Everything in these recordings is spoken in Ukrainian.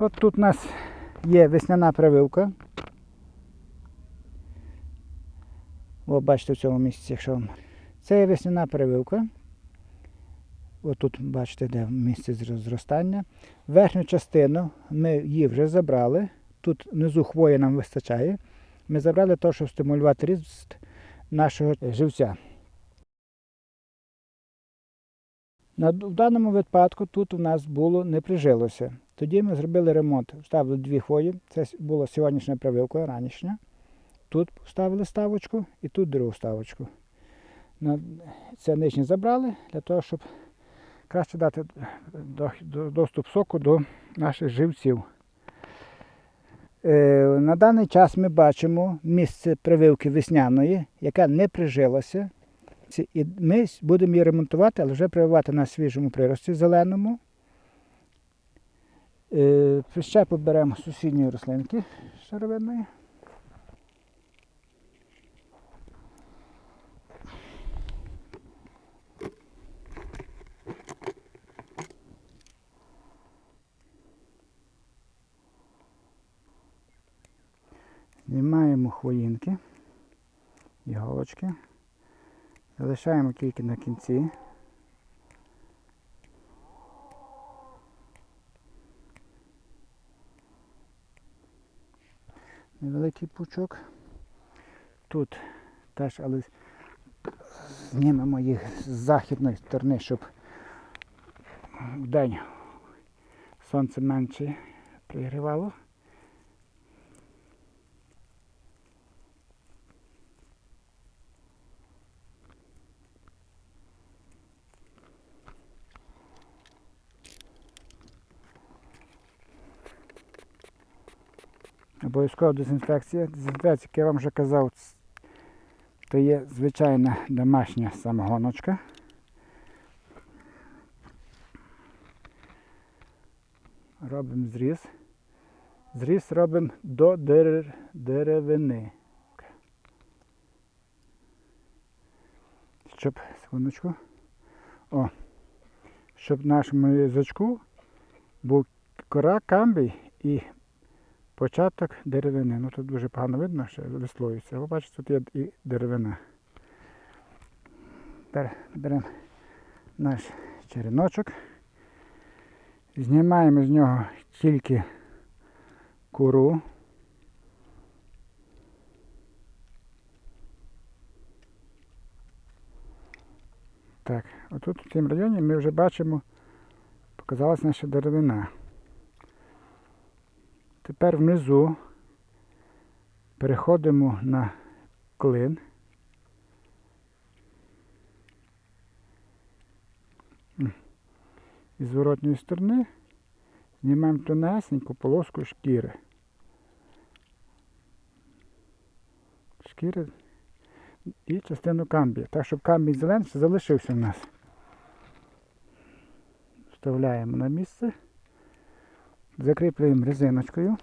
От тут у нас є весняна прививка. О, бачите в цьому місці, якщо. Це є весняна прививка. Ось тут бачите, де місце зро- зростання. Верхню частину ми її вже забрали. Тут внизу хвої нам вистачає. Ми забрали те, щоб стимулювати ріст нашого живця. В даному випадку тут у нас було не прижилося. Тоді ми зробили ремонт, вставили дві хвої. Це була сьогоднішня прививка, ранішня. Тут вставили ставочку і тут другу ставочку. Це нижнє забрали для того, щоб краще дати до- до- доступ соку до наших живців. Е, на даний час ми бачимо місце прививки весняної, яка не прижилася. І ми будемо її ремонтувати, але вже прививати на свіжому прирості зеленому. Е, Прищепу беремо з сусідньої рослинки шаровидної. Знімаємо хвоїнки, іголочки. Залишаємо тільки на кінці. Невеликий пучок. Тут теж, але знімемо їх з західної сторони, щоб вдень сонце менше пригрівало. Обов'язкова дезінфекція. Дезінфекція, як я вам вже казав, то є звичайна домашня самогоночка. Робимо зріз. Зріз робимо до дер- деревини. Щоб, секундочку. О, щоб нашому язичку був кора камбій і Початок деревини. Ну тут дуже погано видно, що висловюється. Ви бачите, тут є і деревина. Тепер беремо наш череночок. Знімаємо з нього тільки кору. Так, отут в цьому районі ми вже бачимо, показалась наша деревина. Тепер внизу переходимо на клин. І з зворотньої сторони знімаємо тонесеньку полоску шкіри. Шкіри і частину камбія. Так, щоб камбій зелений залишився в нас. Вставляємо на місце. Закріплюємо резиночкою.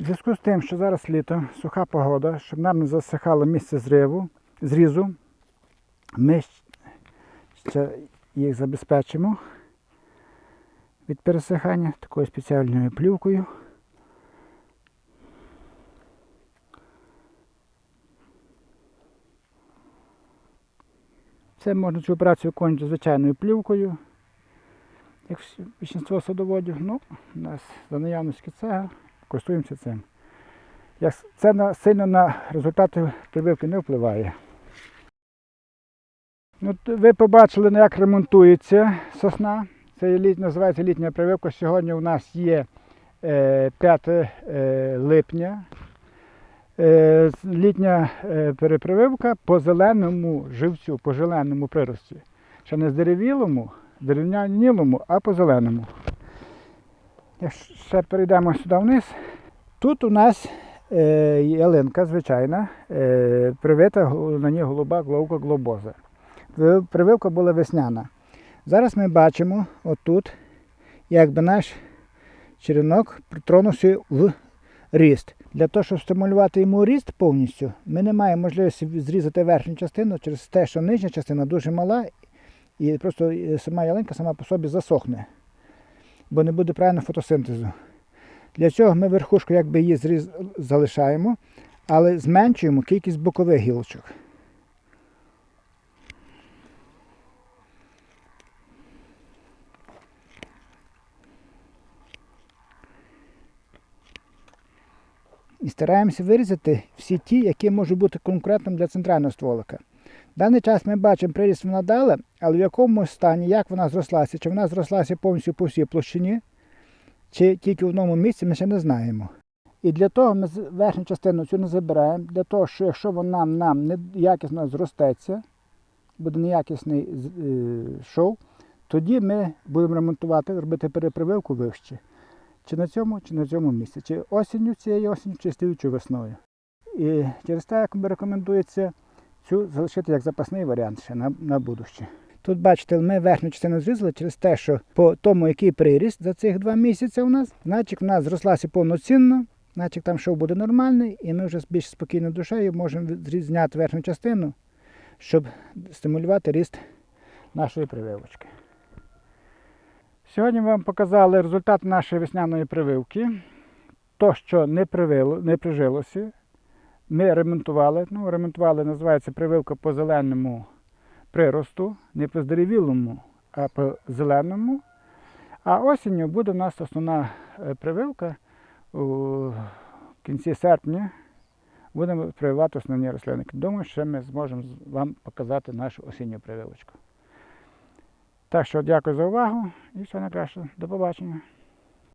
В зв'язку з тим, що зараз літо, суха погода, щоб нам не засихало місце зриву, зрізу, ми ще їх забезпечимо від пересихання такою спеціальною плівкою. Це можна цю операцію виконувати звичайною плівкою, як більшість садоводів. Ну, у нас за наявності цега користуємося цим. Це на, сильно на результати прививки не впливає. Ну, От ви побачили, як ремонтується сосна. Це називається літня прививка. Сьогодні у нас є е, 5 е, липня. е, літня е, перепрививка по зеленому живцю, по зеленому прирості. Ще не здеревілому, дерев'янілому, а по зеленому. Ще перейдемо сюди вниз, тут у нас е, ялинка звичайна, е, привита на ній голуба гловка глобоза. Прививка була весняна. Зараз ми бачимо отут, якби наш черенок протронувся в ріст. Для того, щоб стимулювати йому ріст повністю, ми не маємо можливості зрізати верхню частину через те, що нижня частина дуже мала, і просто е, сама ялинка сама по собі засохне, бо не буде правильного фотосинтезу. Для цього ми верхушку якби її зріз... залишаємо, але зменшуємо кількість бокових гілочок. І стараємося вирізати всі ті, які можуть бути конкурентом для центрального стволика. Даний час ми бачимо приріст вона але в якому стані, як вона зрослася, чи вона зрослася повністю по всій площині, чи тільки в одному місці, ми ще не знаємо. І для того ми верхню частину цю не забираємо, для того, що якщо вона нам не якісно зростеться, буде неякісний е, шов, тоді ми будемо ремонтувати, робити перепрививку вище. Чи на цьому, чи на цьому місці, чи осінню цієї осінню, чи слідчою весною. І через те, як рекомендується цю залишити як запасний варіант ще на, на будуще. Тут, бачите, ми верхню частину зрізали через те, що по тому, який приріст за цих два місяці у нас, значить, в нас зрослася повноцінно, значить там шов буде нормальний, і ми вже з більш спокійною душею можемо зняти верхню частину, щоб стимулювати ріст нашої прививочки. Сьогодні ми вам показали результат нашої весняної прививки. То, що не, привило, не прижилося, ми ремонтували. Ну, ремонтували, називається прививка по зеленому приросту, не по здеревілому, а по зеленому. А осінню буде у нас основна е, прививка у кінці серпня. Будемо прививати основні рослинники. Думаю, що ми зможемо вам показати нашу осінню прививочку. Так що дякую за увагу і все найкраще. До побачення.